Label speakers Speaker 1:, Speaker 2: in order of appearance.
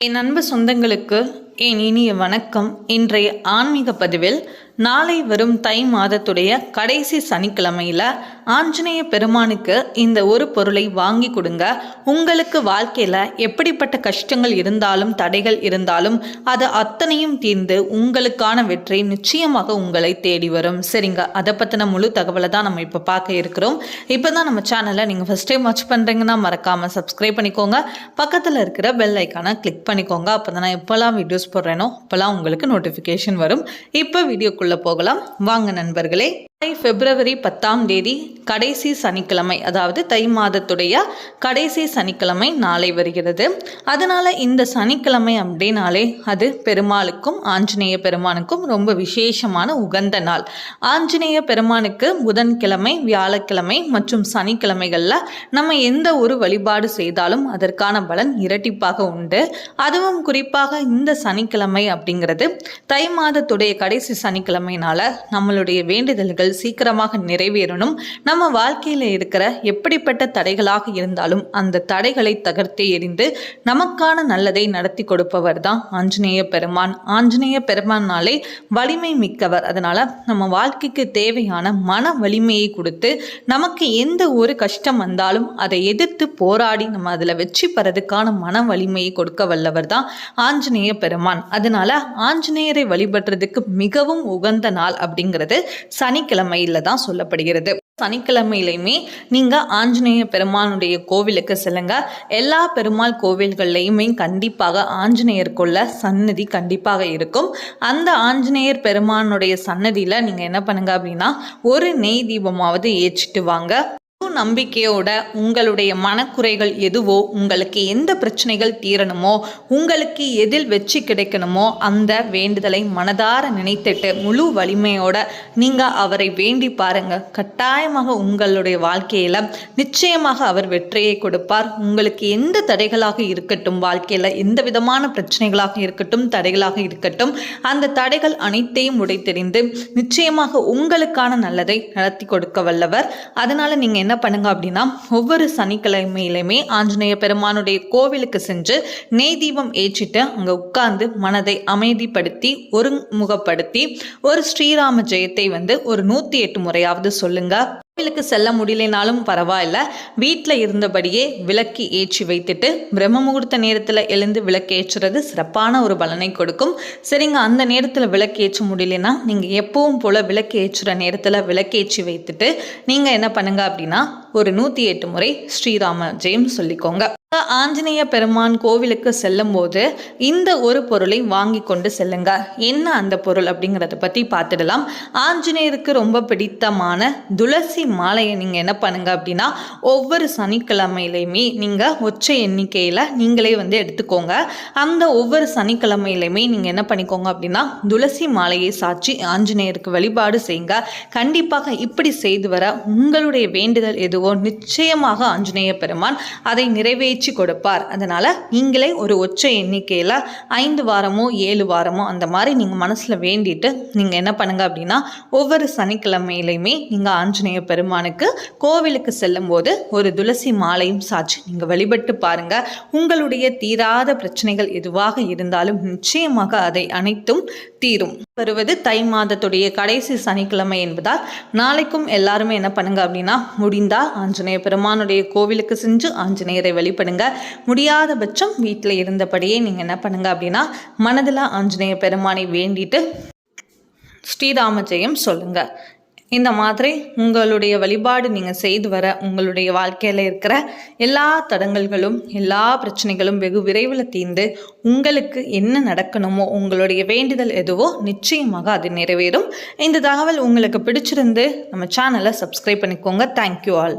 Speaker 1: என் அன்பு சொந்தங்களுக்கு என் இனிய வணக்கம். இன்றைய ஆன்மீக பதிவில் நாளை வரும் தை மாதத்துடைய கடைசி சனிக்கிழமையில் ஆஞ்சநேய பெருமானுக்கு இந்த ஒரு பொருளை வாங்கி கொடுங்க. உங்களுக்கு வாழ்க்கையில் எப்படிப்பட்ட கஷ்டங்கள் இருந்தாலும் தடைகள் இருந்தாலும் அது அத்தனையும் தீர்ந்து உங்களுக்கான வெற்றி நிச்சயமாக உங்களை தேடி வரும். சரிங்க அதை பற்றின முழு தகவலை தான் நம்ம இப்போ பார்க்க இருக்கிறோம். இப்போ தான் நம்ம சேனலை நீங்கள் ஃபஸ்ட் டைம் வாட்ச் பண்ணுறீங்கன்னா மறக்காமல் சப்ஸ்கிரைப் பண்ணிக்கோங்க. பக்கத்தில் இருக்கிற பெல் ஐக்கானை கிளிக் பண்ணிக்கோங்க. அப்போ தான் நான் எப்போல்லாம் வீடியோஸ் போடுறேனோ? அப்போல்லாம் உங்களுக்கு நோட்டிஃபிகேஷன் வரும். இப்போ வீடியோக்குள்ளே போகலாம். வாங்க நண்பர்களே. நாளை பிப்ரவரி பத்தாம் தேதி கடைசி சனிக்கிழமை அதாவது தை மாதத்துடைய கடைசி சனிக்கிழமை நாளை வருகிறது. அதனால் இந்த சனிக்கிழமை அப்படின்னாலே அது பெருமாளுக்கும் ஆஞ்சநேய பெருமானுக்கும் ரொம்ப விசேஷமான உகந்த நாள். ஆஞ்சநேய பெருமானுக்கு புதன்கிழமை வியாழக்கிழமை மற்றும் சனிக்கிழமைகளில் நம்ம எந்த ஒரு வழிபாடு செய்தாலும் அதற்கான பலன் இரட்டிப்பாக உண்டு. அதுவும் குறிப்பாக இந்த சனிக்கிழமை அப்படிங்கிறது தை மாதத்துடைய கடைசி சனிக்கிழமைனால நம்மளுடைய வேண்டுதல்கள் சீக்கிரமாக நிறைவேறணும். நம்ம வாழ்க்கையில் இருக்கிற எப்படிப்பட்ட தடைகளாக இருந்தாலும் அந்த தடைகளை தகர்த்தே எறிந்து நமக்கான நல்லதை நடத்தி கொடுப்பவர் தான் ஆஞ்சநேய பெருமான். ஆஞ்சநேய பெருமானாலே வலிமை மிக்கவர். அதனால நம்ம வாழ்க்கைக்கு தேவையான மன வலிமையை கொடுத்து நமக்கு எந்த ஒரு கஷ்டம் வந்தாலும் அதை எதிர்த்து போராடி நம்ம அதில் வெற்றி பெறதுக்கான மன வலிமையை கொடுக்க வல்லவர் தான் ஆஞ்சநேய பெருமான். அதனால ஆஞ்சநேயரை வழிபடுறதுக்கு மிகவும் உகந்த நாள் அப்படிங்கிறது சனிக்கிழமை. சனிக்கிழமையில தான் சொல்லப்படுகிறது. சனிக்கிழமையிலையுமே நீங்கள் ஆஞ்சநேய பெருமானுடைய கோவிலுக்கு செல்லுங்க. எல்லா பெருமாள் கோவில்கள்லையுமே கண்டிப்பாக ஆஞ்சநேயருக்குள்ள சன்னதி கண்டிப்பாக இருக்கும். அந்த ஆஞ்சநேயர் பெருமானுடைய சன்னதியில் நீங்கள் என்ன பண்ணுங்க அப்படின்னா ஒரு நெய் தீபமாவது ஏற்றிட்டு வாங்க. நம்பிக்கையோட உங்களுடைய மனக்குறைகள் எதுவோ உங்களுக்கு எந்த பிரச்சனைகள் தீரணுமோ உங்களுக்கு எதில் வெற்றி கிடைக்கணுமோ அந்த வேண்டுதலை மனதார நினைத்துட்டு முழு வலிமையோட நீங்கள் அவரை வேண்டி பாருங்க. கட்டாயமாக உங்களுடைய வாழ்க்கையில் நிச்சயமாக அவர் வெற்றியை கொடுப்பார். உங்களுக்கு எந்த தடைகளாக இருக்கட்டும் வாழ்க்கையில் எந்த விதமான பிரச்சனைகளாக இருக்கட்டும் தடைகளாக இருக்கட்டும் அந்த தடைகள் அனைத்தையும் உடைத்தெறிந்து நிச்சயமாக உங்களுக்கான நல்லதை நடத்தி கொடுக்க வல்லவர். அதனால் நீங்கள் என்ன பண்ணுங்க அப்படின்னா ஒவ்வொரு சனிக்கிழமையிலுமே ஆஞ்சநேய பெருமானுடைய கோவிலுக்கு சென்று நெய் தீபம் ஏற்றிட்டு அங்கே உட்கார்ந்து மனதை அமைதிப்படுத்தி ஒருமுகப்படுத்தி ஒரு ஸ்ரீராம ஜெயத்தை வந்து ஒரு நூற்றி எட்டு முறையாவது சொல்லுங்க. கோவிலுக்கு செல்ல முடியலனாலும் பரவாயில்ல. வீட்டில் இருந்தபடியே விளக்கு ஏற்றி வைத்துட்டு பிரம்ம முகூர்த்த நேரத்தில் எழுந்து விளக்கு ஏற்றுறது சிறப்பான ஒரு பலனை கொடுக்கும். சரிங்க அந்த நேரத்தில் விளக்கு ஏற்ற முடியலன்னா நீங்கள் எப்பவும் போல் விளக்கு ஏற்றுற நேரத்தில் விளக்கேற்றி வைத்துட்டு நீங்கள் என்ன பண்ணுங்க அப்படின்னா ஒரு நூற்றி எட்டு முறை ஸ்ரீராம ஜெயம் சொல்லிக்கோங்க. ஆஞ்சநேய பெருமான் கோவிலுக்கு செல்லும்போது இந்த ஒரு பொருளை வாங்கி கொண்டு செல்லுங்க. என்ன அந்த பொருள் அப்படிங்கிறத பற்றி பார்த்துடலாம். ஆஞ்சநேயருக்கு ரொம்ப பிடித்தமான துளசி மாலையை நீங்கள் என்ன பண்ணுங்க அப்படின்னா ஒவ்வொரு சனிக்கிழமையிலையுமே நீங்கள் ஒற்றை எண்ணிக்கையில் நீங்களே வந்து எடுத்துக்கோங்க. அந்த ஒவ்வொரு சனிக்கிழமையிலையுமே நீங்கள் என்ன பண்ணிக்கோங்க அப்படின்னா துளசி மாலையை சாட்சி ஆஞ்சநேயருக்கு வழிபாடு செய்யுங்க. கண்டிப்பாக இப்படி செய்து வர உங்களுடைய வேண்டுதல் எதுவோ நிச்சயமாக ஆஞ்சநேய பெருமான் அதை நிறைவேற்றி கொடுப்பார். அதனால் நீங்களே ஒரு ஒற்றை எண்ணிக்கையில் ஐந்து வாரமோ ஏழு வாரமோ அந்த மாதிரி நீங்கள் மனசில் வேண்டிட்டு நீங்கள் என்ன பண்ணுங்கள் அப்படின்னா ஒவ்வொரு சனிக்கிழமையிலையுமே நீங்கள் ஆஞ்சநேய பெருமானுக்கு கோவிலுக்கு செல்லும்போது ஒரு துளசி மாலையும் சாட்சி நீங்கள் வழிபட்டு பாருங்க. உங்களுடைய தீராத பிரச்சனைகள் எதுவாக இருந்தாலும் நிச்சயமாக அதை அனைத்தும் தீரும். வருவது தை மாதத்துடைய கடைசி சனிக்கிழமை என்பதால் நாளைக்கும் எல்லாருமே என்ன பண்ணுங்க அப்படின்னா முடிந்தால் ஆஞ்சநேய பெருமானுடைய கோவிலுக்கு சென்று ஆஞ்சநேயரை வழிபடுங்க. முடியாத பட்சம் வீட்டில் இருந்தபடியே நீங்கள் என்ன பண்ணுங்க அப்படின்னா மனதில் ஆஞ்சநேய பெருமானை வேண்டிட்டு ஸ்ரீராம ஜெயம் சொல்லுங்கள் இந்த மாதிரி உங்களுடைய வழிபாடு நீங்கள் செய்து வர உங்களுடைய வாழ்க்கையில் இருக்கிற எல்லா தடங்கல்களும் எல்லா பிரச்சனைகளும் வெகு விரைவில் தீர்ந்து உங்களுக்கு என்ன நடக்கணுமோ உங்களுடைய வேண்டுதல் எதுவோ நிச்சயமாக அது நிறைவேறும். இந்த தகவல் உங்களுக்கு பிடிச்சிருந்து நம்ம சேனலை சப்ஸ்கிரைப் பண்ணிக்கோங்க. Thank you all